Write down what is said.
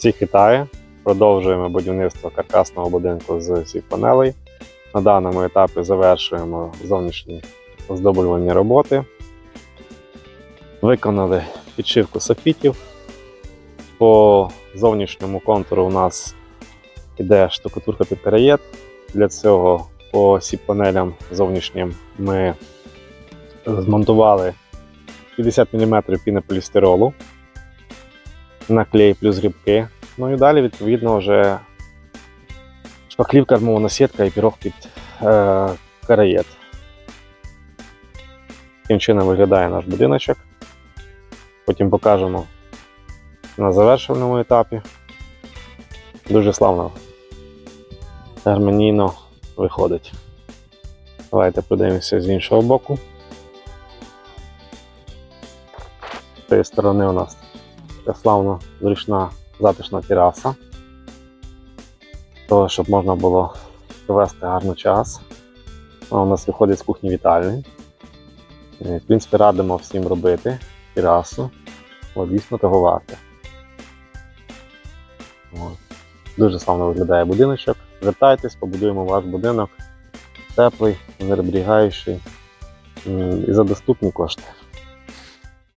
Всіх вітаю. Продовжуємо будівництво каркасного будинку з всіх панелей. На даному етапі завершуємо зовнішні оздоблювальні роботи. Виконали підшивку софітів. По зовнішньому контуру у нас іде штукатурка під караєт. Для цього по сіп панелям зовнішнім ми змонтували 50 мм пінополістиролу на клей плюс грибки. Ну і далі, відповідно, вже шпаклівка, армована сітка і пірог під е, караєт. Таким чином виглядає наш будиночок. Потім покажемо на завершеному етапі. Дуже славно гармонійно виходить. Давайте подивимося з іншого боку. З цієї сторони у нас така славно зручна затишна тераса. Того, щоб можна було провести гарний час. У нас виходить з кухні вітальні. Е, В принципі, радимо всім робити терасу. Дійсно того варте. Дуже славно виглядає будиночок. Звертайтесь, побудуємо ваш будинок теплий, енергоберігаючий і за доступні кошти.